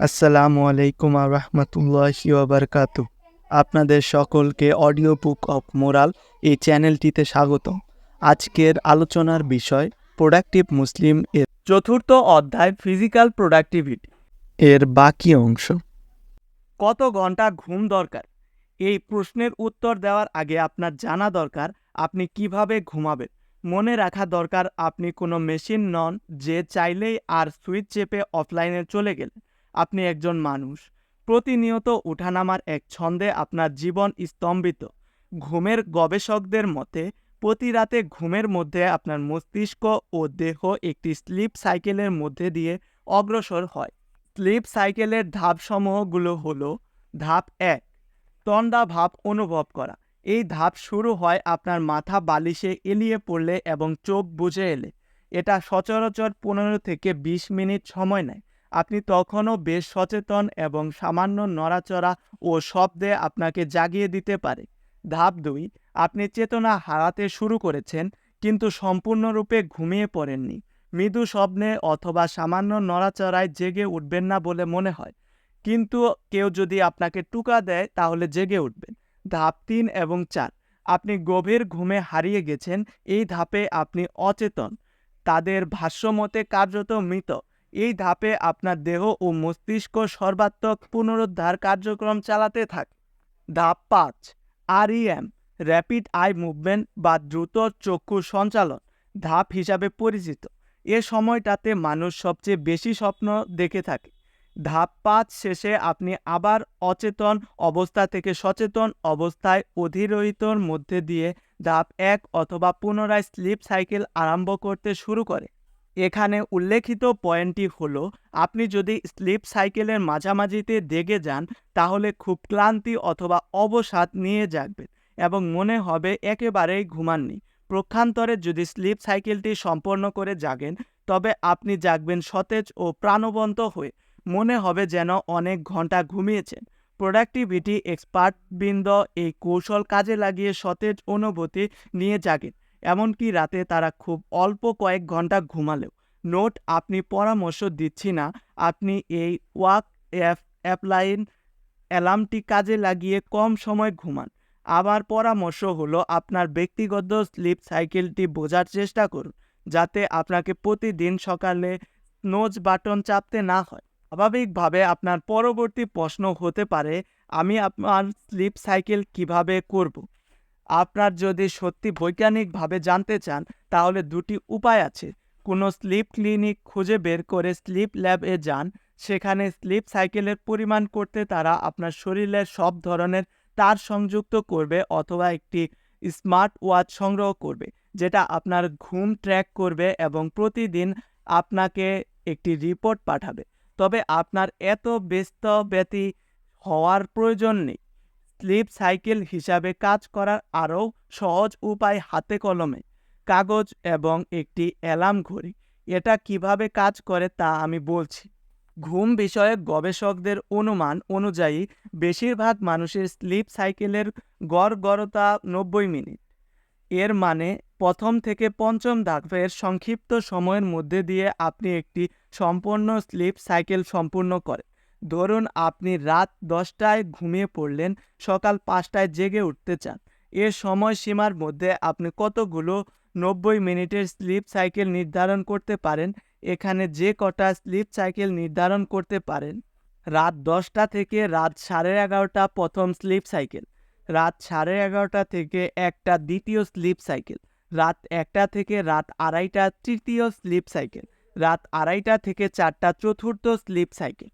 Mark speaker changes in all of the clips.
Speaker 1: আসসালামু আলাইকুম রহমতুল্লাহি ওবরকাতু আপনাদের সকলকে অডিও বুক অফ মোরাল এই চ্যানেলটিতে স্বাগত। আজকের আলোচনার বিষয় প্রোডাক্টিভ মুসলিম এর চতুর্থ অধ্যায় ফিজিক্যাল প্রোডাক্টিভিটি। এর বাকি অংশ। কত ঘণ্টা ঘুম দরকার? এই প্রশ্নের উত্তর দেওয়ার আগে আপনার জানা দরকার আপনি কীভাবে ঘুমাবেন। মনে রাখা দরকার আপনি কোনো মেশিন নন যে চাইলেই আর সুইচ চেপে অফলাইনে চলে গেলেন। আপনি একজন মানুষ। প্রতিনিয়ত উঠানামার এক ছন্দে আপনার জীবন স্তম্ভিত। ঘুমের গবেষকদের মতে, প্রতি রাতে ঘুমের মধ্যে আপনার মস্তিষ্ক ও দেহ একটি স্লিপ সাইকেলের মধ্যে দিয়ে অগ্রসর হয়। স্লিপ সাইকেলের ধাপসমূহগুলো হল, ধাপ এক তন্ডা ভাব অনুভব করা। এই ধাপ শুরু হয় আপনার মাথা বালিশে এলিয়ে পড়লে এবং চোখ বুঝে এলে। এটা সচরাচর পনেরো থেকে বিশ মিনিট সময় নেয়। আপনি তখনও বেশ সচেতন এবং সামান্য নড়াচড়া ও শব্দে আপনাকে জাগিয়ে দিতে পারে। ধাপ দুই, আপনি চেতনা হারাতে শুরু করেছেন, কিন্তু সম্পূর্ণরূপে ঘুমিয়ে পড়েননি। মৃদু স্বপ্নে অথবা সামান্য নড়াচড়ায় জেগে উঠবেন না বলে মনে হয়। কিন্তু কেউ যদি আপনাকে টুকা দেয়, তাহলে জেগে উঠবেন। ধাপ তিন এবং চার, আপনি গভীর ঘুমে হারিয়ে গেছেন, এই ধাপে আপনি অচেতন। তাদের ভাষ্যমতে কার্যত মৃত। এই ধাপে আপনার দেহ ও মস্তিষ্ক সর্বাত্মক পুনরুদ্ধার কার্যক্রম চালাতে থাকে। ধাপ পাঁচ আরইএম র্যাপিড আই মুভমেন্ট বা দ্রুত চক্ষু সঞ্চালন, ধাপ হিসাবে পরিচিত। এ সময়টাতে মানুষ সবচেয়ে বেশি স্বপ্ন দেখে থাকে। ধাপ পাঁচ শেষে আপনি আবার অচেতন অবস্থা থেকে সচেতন অবস্থায় অধিরোহিতর মধ্যে দিয়ে ধাপ এক অথবা পুনরায় স্লিপ সাইকেল আরম্ভ করতে শুরু করে। এখানে উল্লেখিত পয়েন্টটি হলো, আপনি যদি স্লিপ সাইকেলের মাঝামাঝিতে দেগে যান, তাহলে খুব ক্লান্তি অথবা অবসাদ নিয়ে জাগবেন এবং মনে হবে একেবারেই ঘুমাননি। প্রক্ষান্তরে যদি স্লিপ সাইকেলটি সম্পন্ন করে জাগেন, তবে আপনি জাগবেন সতেজ ও প্রাণবন্ত হয়ে। মনে হবে যেন অনেক ঘণ্টা ঘুমিয়েছেন। প্রোডাক্টিভিটি এক্সপার্টবৃন্দ এই কৌশল কাজে লাগিয়ে সতেজ অনুভূতি নিয়ে জাগেন। এমনকি রাতে তারা খুব অল্প কয়েক ঘণ্টা ঘুমালেও। নোট, আপনি পরামর্শ দিচ্ছি না। আপনি এই ওয়াক এফ অ্যাপলাইন অ্যালার্মটি কাজে লাগিয়ে কম সময় ঘুমান। আমার পরামর্শ হলো আপনার ব্যক্তিগত স্লিপ সাইকেলটি বোঝার চেষ্টা করুন, যাতে আপনাকে প্রতিদিন সকালে নোজ বাটন চাপতে না হয়। স্বাভাবিকভাবে আপনার পরবর্তী প্রশ্ন হতে পারে, আমি আপনার স্লিপ সাইকেল কীভাবে করব? আপনার যদি সত্যি বৈজ্ঞানিকভাবে জানতে চান, তাহলে দুটি উপায় আছে। কোনো স্লিপ ক্লিনিক খুঁজে বের করে স্লিপ ল্যাবে যান। সেখানে স্লিপ সাইকেলের পরিমাণ করতে তারা আপনার শরীরের সব ধরনের তার সংযুক্ত করবে অথবা একটি স্মার্ট ওয়াচ সংগ্রহ করবে, যেটা আপনার ঘুম ট্র্যাক করবে এবং প্রতিদিন আপনাকে একটি রিপোর্ট পাঠাবে। তবে আপনার এত ব্যস্ত ব্যতি হওয়ার প্রয়োজন নেই। স্লিপ সাইকেল হিসাবে কাজ করার আরও সহজ উপায় হাতে কলমে, কাগজ এবং একটি অ্যালার্ম ঘড়ি। এটা কীভাবে কাজ করে তা আমি বলছি। ঘুম বিষয়ক গবেষকদের অনুমান অনুযায়ী, বেশিরভাগ মানুষের স্লিপ সাইকেলের গড় গড়তা নব্বই মিনিট। এর মানে প্রথম থেকে পঞ্চম ধাপের সংক্ষিপ্ত সময়ের মধ্যে দিয়ে আপনি একটি সম্পূর্ণ স্লিপ সাইকেল সম্পূর্ণ করেন। ধরুন আপনি রাত দশটায় ঘুমিয়ে পড়লেন, সকাল পাঁচটায় জেগে উঠতে চান। এর সময়সীমার মধ্যে আপনি কতগুলো নব্বই মিনিটের স্লিপ সাইকেল নির্ধারণ করতে পারেন? এখানে যে কটা স্লিপ সাইকেল নির্ধারণ করতে পারেন? রাত দশটা থেকে রাত সাড়ে এগারোটা প্রথম স্লিপ সাইকেল। রাত সাড়ে এগারোটা থেকে একটা দ্বিতীয় স্লিপ সাইকেল। রাত একটা থেকে রাত আড়াইটা তৃতীয় স্লিপ সাইকেল। রাত আড়াইটা থেকে চারটা চতুর্থ স্লিপ সাইকেল।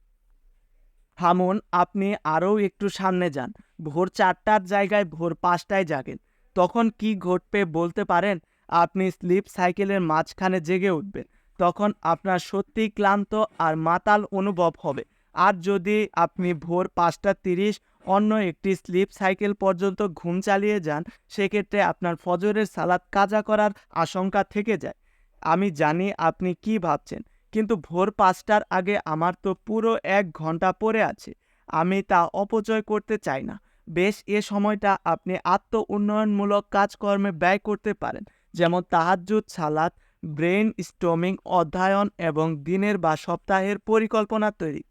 Speaker 1: থামুন, আপনি আরও একটু সামনে যান। ভোর চারটার জায়গায় ভোর পাঁচটায় জাগেন। তখন কি ঘটবে বলতে পারেন? আপনি স্লিপ সাইকেলের মাঝখানে জেগে উঠবেন। তখন আপনার সত্যিই ক্লান্ত আর মাতাল অনুভব হবে। আর যদি আপনি ভোর পাঁচটা তিরিশ অন্য একটি স্লিপ সাইকেল পর্যন্ত ঘুম চালিয়ে যান, সেক্ষেত্রে আপনার ফজরের সালাদ কাজা করার আশঙ্কা থেকে যায়। আমি জানি আপনি কি ভাবছেন। কিন্তু ভোর পাঁচটার আগে আমার তো পুরো এক ঘণ্টা পড়ে আছে। আমি তা অপচয় করতে চাই না। বেশ, এ সময়টা আপনি আত্ম উন্নয়নমূলক কাজকর্মে ব্যয় করতে পারেন, যেমন তাহাজুদ সালাদ ব্রেন স্টোমিং অধ্যয়ন এবং দিনের বা সপ্তাহের পরিকল্পনা তৈরি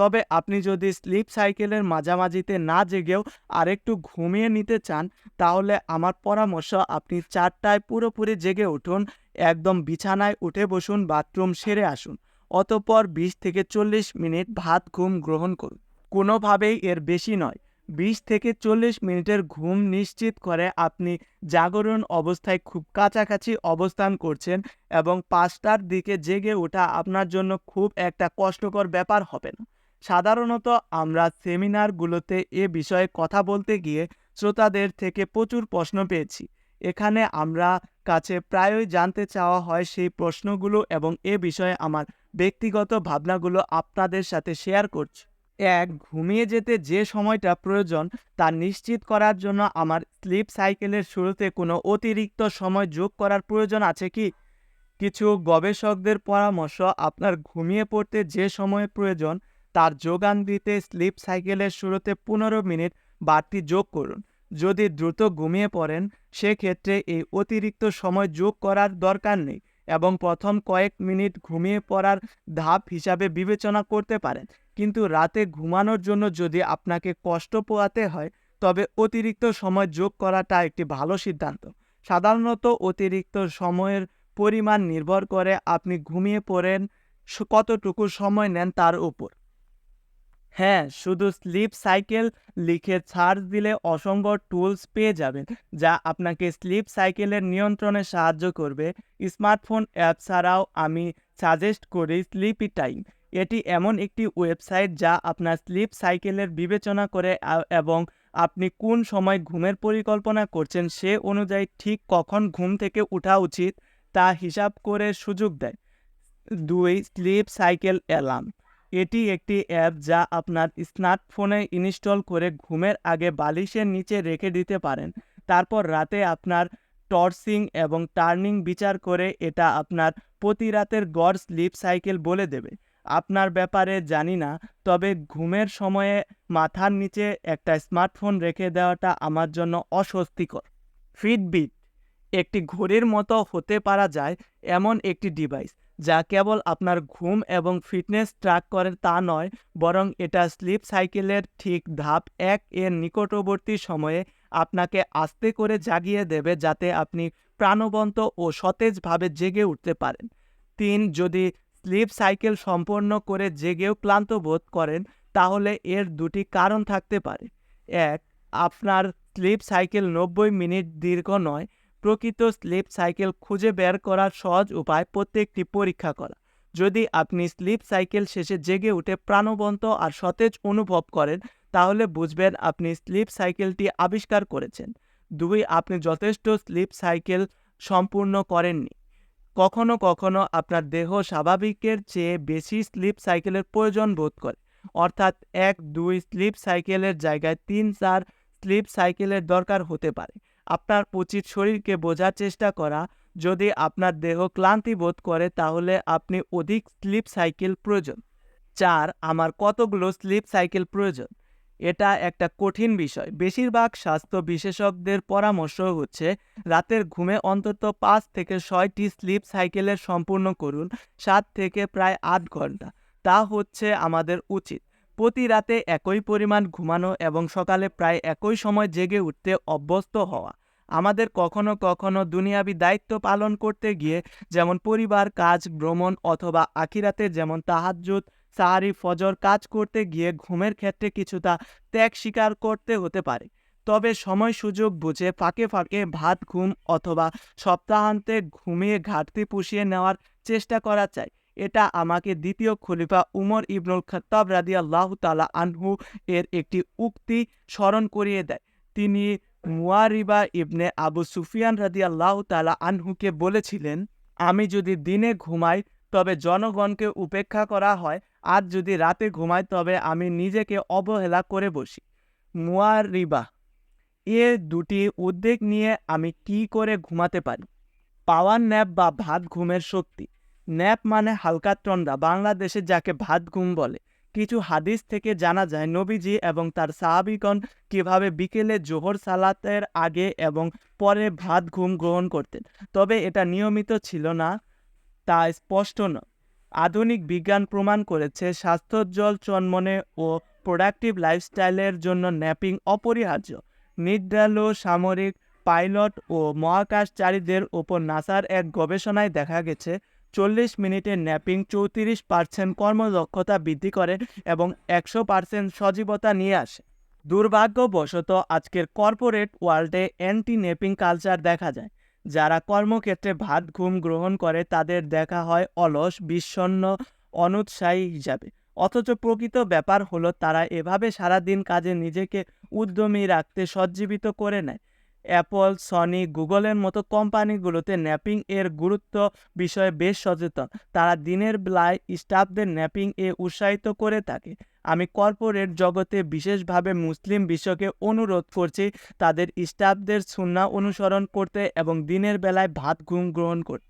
Speaker 1: তবে আপনি যদি স্লিপ সাইকেলের মাঝামাঝিতে না জেগেও আরেকটু ঘুমিয়ে নিতে চান, তাহলে আমার পরামর্শ আপনি চারটায় পুরোপুরি জেগে উঠুন, একদম বিছানায় উঠে বসুন, বাথরুম সেরে আসুন, অতপর বিশ থেকে চল্লিশ মিনিট ভাত ঘুম গ্রহণ করুন। কোনোভাবেই এর বেশি নয়, বিশ থেকে চল্লিশ মিনিটের ঘুম নিশ্চিত করে আপনি জাগরণ অবস্থায় খুব কাছাকাছি অবস্থান করছেন এবং পাঁচটার দিকে জেগে ওঠা আপনার জন্য খুব একটা কষ্টকর ব্যাপার হবে না। সাধারণত আমরা সেমিনারগুলোতে এ বিষয়ে কথা বলতে গিয়ে শ্রোতাদের থেকে প্রচুর প্রশ্ন পেয়েছি। এখানে আমরা কাছে প্রায়ই জানতে চাওয়া হয় সেই প্রশ্নগুলো এবং এ বিষয়ে আমার ব্যক্তিগত ভাবনাগুলো আপনাদের সাথে শেয়ার করছি। এক, ঘুমিয়ে যেতে যে সময়টা প্রয়োজন তা নিশ্চিত করার জন্য আমার স্লিপ সাইকেলের শুরুতে কোনো অতিরিক্ত সময় যোগ করার প্রয়োজন আছে কি? কিছু গবেষকদের পরামর্শ, আপনার ঘুমিয়ে পড়তে যে সময় প্রয়োজন তার যোগান দিতে স্লিপ সাইকেলের শুরুতে পনেরো মিনিট বাড়তি যোগ করুন। যদি দ্রুত ঘুমিয়ে পড়েন, সেক্ষেত্রে এই অতিরিক্ত সময় যোগ করার দরকার নেই এবং প্রথম কয়েক মিনিট ঘুমিয়ে পড়ার ধাপ হিসাবে বিবেচনা করতে পারেন। কিন্তু রাতে ঘুমানোর জন্য যদি আপনাকে কষ্ট পোয়াতে হয়, তবে অতিরিক্ত সময় যোগ করাটা একটি ভালো সিদ্ধান্ত। সাধারণত অতিরিক্ত সময়ের পরিমাণ নির্ভর করে আপনি ঘুমিয়ে পড়েন কতটুকু সময় নেন তার উপর। হ্যাঁ শুধু স্লিপ সাইকেল লিখে সার্চ দিলে অসংখ্য টুলস পেয়ে যাবেন, যা আপনাকে স্লিপ সাইকেলের নিয়ন্ত্রণে সাহায্য করবে। স্মার্টফোন অ্যাপ ছাড়াও আমি সাজেস্ট করি স্লিপি টাইম এটি এমন একটি ওয়েবসাইট যা আপনার স্লিপ সাইকেলের বিবেচনা করে এবং আপনি কোন সময় ঘুমের পরিকল্পনা করছেন সে অনুযায়ী ঠিক কখন ঘুম থেকে ওঠা উচিত তা হিসাব করে সুযোগ দেয়। দুই, স্লিপ সাইকেল অ্যালার্ম এটি একটি অ্যাপ যা আপনার স্মার্টফোনে ইনস্টল করে ঘুমের আগে বালিশের নিচে রেখে দিতে পারেন। তারপর রাতে আপনার টর্সিং এবং টার্নিং বিচার করে এটা আপনার প্রতি রাতের গড় স্লিপ সাইকেল বলে দেবে। আপনার ব্যাপারে জানি না, তবে ঘুমের সময়ে মাথার নিচে একটা স্মার্টফোন রেখে দেওয়াটা আমার জন্য অস্বস্তিকর। ফিটবিট একটি ঘড়ির মতো হতে পারা যায় এমন একটি ডিভাইস যা কেবল আপনার ঘুম এবং ফিটনেস ট্র্যাক করে তা নয়, বরং এটা স্লিপ সাইকেলের ঠিক ধাপ এক এর নিকটবর্তী সময়ে আপনাকে আস্তে করে জাগিয়ে দেবে যাতে আপনি প্রাণবন্ত ও সতেজভাবে জেগে উঠতে পারেন। তিন, যদি স্লিপ সাইকেল সম্পন্ন করে জেগেও ক্লান্ত বোধ করেন, তাহলে এর দুটি কারণ থাকতে পারে। এক, আপনার স্লিপ সাইকেল নব্বই মিনিট দীর্ঘ নয় প্রকৃত স্লিপ সাইকেল খুঁজে বের করার সহজ উপায় প্রত্যেকটি পরীক্ষা করা। যদি আপনি স্লিপ সাইকেল শেষে জেগে উঠে প্রাণবন্ত আর সতেজ অনুভব করেন, তাহলে বুঝবেন আপনি স্লিপ সাইকেলটি আবিষ্কার করেছেন। দুই, আপনি যথেষ্ট স্লিপ সাইকেল সম্পূর্ণ করেননি। কখনো কখনো আপনার দেহ স্বাভাবিকের চেয়ে বেশি স্লিপ সাইকেলের প্রয়োজন বোধ করে। অর্থাৎ এক, দুই স্লিপ সাইকেলের জায়গায় তিন, চার স্লিপ সাইকেলের দরকার হতে পারে। আপনার উচিত শরীরকে বোঝার চেষ্টা করা। যদি আপনার দেহ ক্লান্তি বোধ করে, তাহলে আপনি অধিক স্লিপ সাইকেল প্রয়োজন। চার, আমার কতগুলো স্লিপ সাইকেল প্রয়োজন? এটা একটা কঠিন বিষয়। বেশিরভাগ স্বাস্থ্য বিশেষজ্ঞদের পরামর্শ হচ্ছে, রাতের ঘুমে অন্তত পাঁচ থেকে ছয়টি স্লিপ সাইকেলের সম্পূর্ণ করুন, সাত থেকে প্রায় আট ঘণ্টা। তা হচ্ছে আমাদের উচিত। প্রতি রাতে একই পরিমাণ ঘুমানো এবং সকালে প্রায় একই সময় জেগে উঠতে অভ্যস্ত হওয়া। আমাদের কখনো কখনো দুনিয়াবি দায়িত্ব পালন করতে গিয়ে যেমন পরিবার, কাজ, ভ্রমণ অথবা আখিরাতে যেমন তাহাজ্জুদ, সাহারি, ফজর কাজ করতে গিয়ে ঘুমের ক্ষেত্রে কিছুটা ত্যাগ স্বীকার করতে হতে পারে। তবে সময় সুযোগ বুঝে ফাঁকে ফাঁকে ভাত, ঘুম অথবা সপ্তাহান্তে ঘুমিয়ে ঘাটতি পুষিয়ে নেওয়ার চেষ্টা করা চাই। এটা আমাকে দ্বিতীয় খলিফা উমর ইবনুল খত্তাব রাদি আল্লাহ তালা আনহু এর একটি উক্তি স্মরণ করিয়ে দেয়। তিনি মুয়ারিবা ইবনে আবু সুফিয়ান রাদি আল্লাহ তালা আনহুকে বলেছিলেন, আমি যদি দিনে ঘুমাই, তবে জনগণকে উপেক্ষা করা হয়, আর যদি রাতে ঘুমাই, তবে আমি নিজেকে অবহেলা করে বসি। মুয়ারিবা এ দুটি উদ্বেগ নিয়ে আমি কি করে ঘুমাতে পারি? পাওয়ার ন্যাপ বা ভাত ঘুমের শক্তি। ন্যাপ মানে হালকা তন্ডা বাংলাদেশে যাকে ভাত ঘুম বলে। কিছু হাদিস থেকে জানা যায়, নবীজি এবং তার সাহাবিগণ কীভাবে বিকেলে জোহর সালাতের আগে এবং পরে ভাত, ঘুম গ্রহণ করতেন। তবে এটা নিয়মিত ছিল না, তা স্পষ্ট নয় আধুনিক বিজ্ঞান প্রমাণ করেছে, স্বাস্থ্যোজ্জ্বল চনমনে ও প্রোডাক্টিভ লাইফস্টাইলের জন্য ন্যাপিং অপরিহার্য। নির্দালো সামরিক পাইলট ও মহাকাশচারীদের ওপর নাসার এক গবেষণায় দেখা গেছে চল্লিশ মিনিটের ন্যাপিং চৌত্রিশ পার্সেন্ট কর্মদক্ষতা বৃদ্ধি করে এবং একশো পার্সেন্ট সজীবতা নিয়ে আসে। দুর্ভাগ্যবশত আজকের কর্পোরেট ওয়ার্ল্ডে অ্যান্টি নেপিং কালচার দেখা যায়। যারা কর্মক্ষেত্রে ভাত, ঘুম গ্রহণ করে তাদের দেখা হয় অলস, বিষণ্ণ, অনুৎসাহী হিসাবে। অথচ প্রকৃত ব্যাপার হলো তারা এভাবে সারাদিন কাজে নিজেকে উদ্যমী রাখতে সজ্জীবিত করে নেয়। অ্যাপল সনি গুগলের মতো কোম্পানিগুলোতে ন্যাপিং এর গুরুত্ব বিষয়ে বেশ সচেতন। তারা দিনের বেলায় স্টাফদের ন্যাপিং এ উৎসাহিত করে থাকে। আমি কর্পোরেট জগতে বিশেষভাবে মুসলিম বিশ্বকে অনুরোধ করছি, তাদের স্টাফদের সুন্না অনুসরণ করতে এবং দিনের বেলায় ভাত ঘুম গ্রহণ করতে।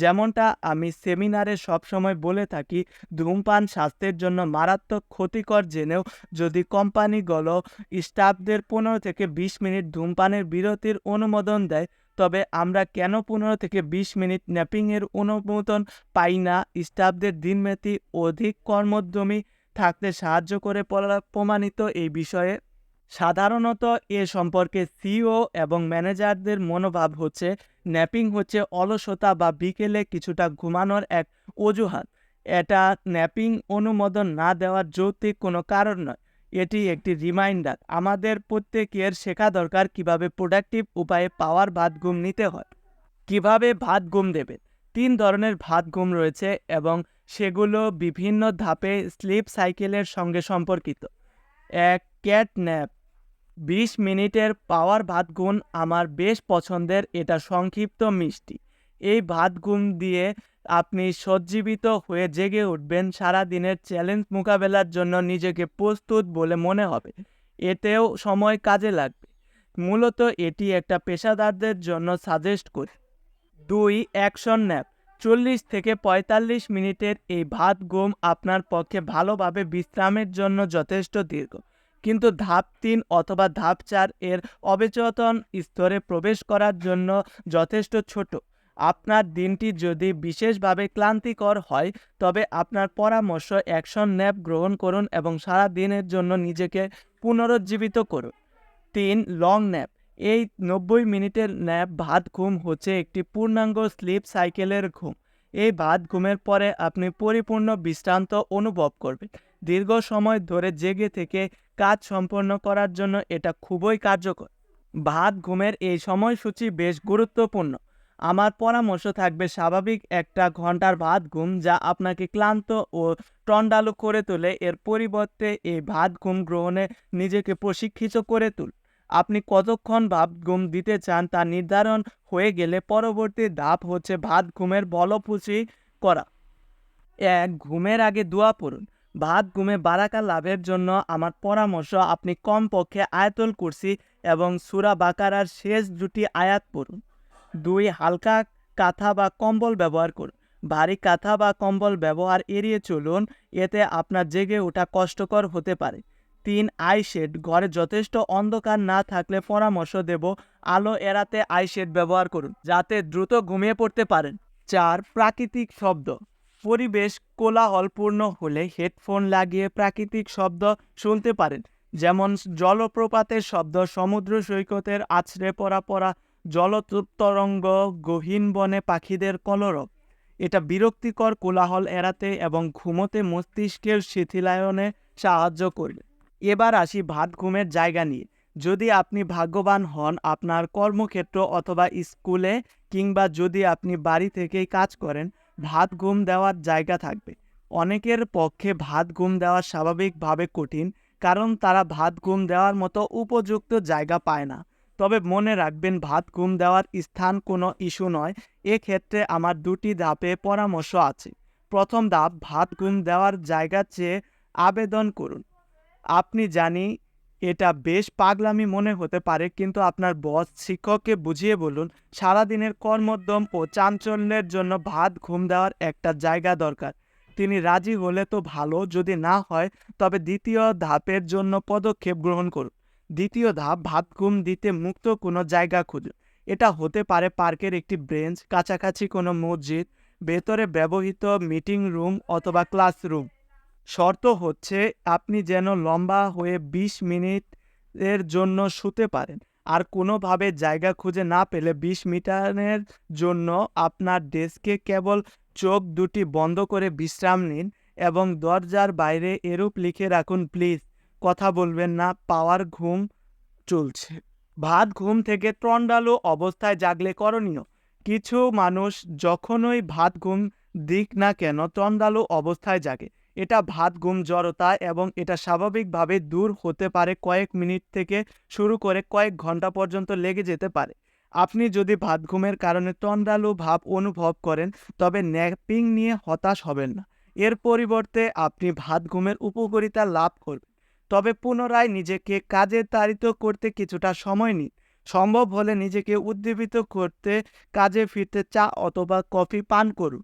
Speaker 1: যেমনটা আমি সেমিনারে সবসময় বলে থাকি, ধূমপান স্বাস্থ্যের জন্য মারাত্মক ক্ষতিকর জেনেও যদি কোম্পানিগুলো স্টাফদের পনেরো থেকে বিশ মিনিট ধূমপানের বিরতির অনুমোদন দেয়, তবে আমরা কেন পনেরো থেকে বিশ মিনিট ন্যাপিংয়ের অনুমোদন পাই না? স্টাফদের দিনব্যাপী অধিক কর্মোদ্যমী থাকতে সাহায্য করে প্রমাণিত এই বিষয়ে। সাধারণত এ সম্পর্কে সিও এবং ম্যানেজারদের মনোভাব হচ্ছে ন্যাপিং হচ্ছে অলসতা বা বিকেলে কিছুটা ঘুমানোর এক অজুহাত। এটা ন্যাপিং অনুমোদন না দেওয়ার যৌক্তিক কোনো কারণ নয়। এটি একটি রিমাইন্ডার। আমাদের প্রত্যেকের শেখা দরকার কীভাবে প্রোডাক্টিভ উপায়ে পাওয়ার ভাত ঘুম নিতে হয়। কীভাবে ভাত ঘুম দেবেন তিন ধরনের ভাত ঘুম রয়েছে এবং সেগুলো বিভিন্ন ধাপে স্লিপ সাইকেলের সঙ্গে সম্পর্কিত। এক, ক্যাট ন্যাপ। বিশ মিনিটের পাওয়ার ভাত ঘুম আমার বেশ পছন্দের, এটা সংক্ষিপ্ত মিষ্টি। এই ভাত ঘুম দিয়ে আপনি সজ্জীবিত হয়ে জেগে উঠবেন সারা দিনের চ্যালেঞ্জ মোকাবেলার জন্য নিজেকে প্রস্তুত বলে মনে হবে। এতেও সময় কাজে লাগবে। মূলত এটি একটা পেশাদারদের জন্য সাজেস্ট করি। দুই অ্যাকশন ন্যাপ চল্লিশ থেকে পঁয়তাল্লিশ মিনিটের এই ভাত ঘুম আপনার পক্ষে ভালোভাবে বিশ্রামের জন্য যথেষ্ট দীর্ঘ। কিন্তু ধাপ তিন অথবা ধাপ চার এর অবেচেতন স্তরে প্রবেশ করার জন্য যথেষ্ট ছোট। আপনার দিনটি যদি বিশেষভাবে ক্লান্তিকর হয়, তবে আপনার পরামর্শ অ্যাকশন ন্যাপ গ্রহণ করুন এবং সারা দিনের জন্য নিজেকে পুনরুজ্জীবিত করুন। তিন, লং ন্যাপ। এই নব্বই মিনিটের ন্যাপ ভাত ঘুম হচ্ছে একটি পূর্ণাঙ্গ স্লিপ সাইকেলের ঘুম। এই ভাত ঘুমের পরে আপনি পরিপূর্ণ বিশ্রান্ত অনুভব করবেন। দীর্ঘ সময় ধরে জেগে থেকে কাজ সম্পন্ন করার জন্য এটা খুবই কার্যকর। ভাত, ঘুমের এই সময়সূচি বেশ গুরুত্বপূর্ণ। আমার পরামর্শ থাকবে স্বাভাবিক একটা ঘণ্টার ভাত, ঘুম, যা আপনাকে ক্লান্ত ও টন্ডালু করে তোলে। এর পরিবর্তে এই ভাত, ঘুম গ্রহণে নিজেকে প্রশিক্ষিত করে তুল। আপনি কতক্ষণ ভাত, ঘুম দিতে চান তা নির্ধারণ হয়ে গেলে পরবর্তী ধাপ হচ্ছে ভাত, ঘুমের বলপুষি করা। এক, ঘুমের আগে দোয়া পড়ুন। ভাত ঘুমে বারাকা লাভের জন্য আমার পরামর্শ, আপনি কমপক্ষে আয়াতুল কুরসি এবং সুরা বাকারার শেষ দুটি আয়াত পড়ুন। দুই, হালকা কাঁথা বা কম্বল ব্যবহার করুন। ভারী কাঁথা বা কম্বল ব্যবহার এড়িয়ে চলুন, এতে আপনার জেগে ওঠা কষ্টকর হতে পারে। তিন, আই শেড, ঘরে যথেষ্ট অন্ধকার না থাকলে পরামর্শ দেব, আলো এড়াতে আই শেড ব্যবহার করুন, যাতে দ্রুত ঘুমিয়ে পড়তে পারেন। চার, প্রাকৃতিক শব্দ। পরিবেশ কোলাহলপূর্ণ হলে হেডফোন লাগিয়ে প্রাকৃতিক শব্দ শুনতে পারেন। যেমন জলপ্রপাতের শব্দ, সমুদ্র সৈকতের আছড়ে পড়া পড়া, জলতরঙ্গ, গহীন বনে পাখিদের কলরব। এটা বিরক্তিকর কোলাহল এড়াতে এবং ঘুমোতে মস্তিষ্কের শিথিলায়নে সাহায্য করবে। এবার আসি ভাত ঘুমের জায়গা নিয়ে। যদি আপনি ভাগ্যবান হন আপনার কর্মক্ষেত্র অথবা স্কুলে কিংবা যদি আপনি বাড়ি থেকেই কাজ করেন ভাত ঘুম দেওয়ার জায়গা থাকবে। অনেকের পক্ষে ভাত ঘুম দেওয়া স্বাভাবিকভাবে কঠিন, কারণ তারা ভাত ঘুম দেওয়ার মতো উপযুক্ত জায়গা পায় না। তবে মনে রাখবেন, ভাত ঘুম দেওয়ার স্থান কোনো ইস্যু নয়। এক্ষেত্রে আমার দুটি ধাপে পরামর্শ আছে। প্রথম ধাপ, ভাত ঘুম দেওয়ার জায়গা চেয়ে আবেদন করুন। আপনি জানি এটা বেশ পাগলামি মনে হতে পারে, কিন্তু আপনার বস শিক্ষককে বুঝিয়ে বলুন, সারাদিনের কর্মোদ্যম ও চাঞ্চল্যের জন্য ভাত ঘুম দেওয়ার একটা জায়গা দরকার। তিনি রাজি হলে তো ভালো, যদি না হয়, তবে দ্বিতীয় ধাপের জন্য পদক্ষেপ গ্রহণ করুন। দ্বিতীয় ধাপ, ভাত ঘুম দিতে মুক্ত কোনো জায়গা খুঁজুন। এটা হতে পারে পার্কের একটি ব্রেঞ্চ, কাছাকাছি কোনো মসজিদ, ভেতরে ব্যবহৃত মিটিং রুম অথবা ক্লাসরুম। শর্ত হচ্ছে আপনি যেন লম্বা হয়ে বিশ মিনিট এর জন্য শুতে পারেন। আর কোনোভাবে জায়গা খুঁজে না পেলে বিশ মিটারের জন্য আপনার ডেস্কে কেবল চোখ দুটি বন্ধ করে বিশ্রাম নিন এবং দরজার বাইরে এরূপ লিখে রাখুন, প্লিজ, কথা বলবেন না, পাওয়ার ঘুম চলছে। ভাত ঘুম থেকে ত্রন্ডালো অবস্থায় জাগলে করণীয়। কিছু মানুষ যখনই ভাত ঘুম দিক না কেন তন্দালু অবস্থায় জাগে। এটা ভাত, ঘুম জড়তা এবং এটা স্বাভাবিকভাবে দূর হতে পারে কয়েক মিনিট থেকে শুরু করে কয়েক ঘণ্টা পর্যন্ত লেগে যেতে পারে। আপনি যদি ভাত, ঘুমের কারণে তন্দালু ভাব অনুভব করেন, তবে ন্যাপিং নিয়ে হতাশ হবেন না। এর পরিবর্তে আপনি ভাত, ঘুমের উপকারিতা লাভ করবেন। তবে পুনরায় নিজেকে কাজে তাড়িত করতে কিছুটা সময় নিন। সম্ভব হলে নিজেকে উদ্দীপিত করতে কাজে ফিরতে চা অথবা কফি পান করুন।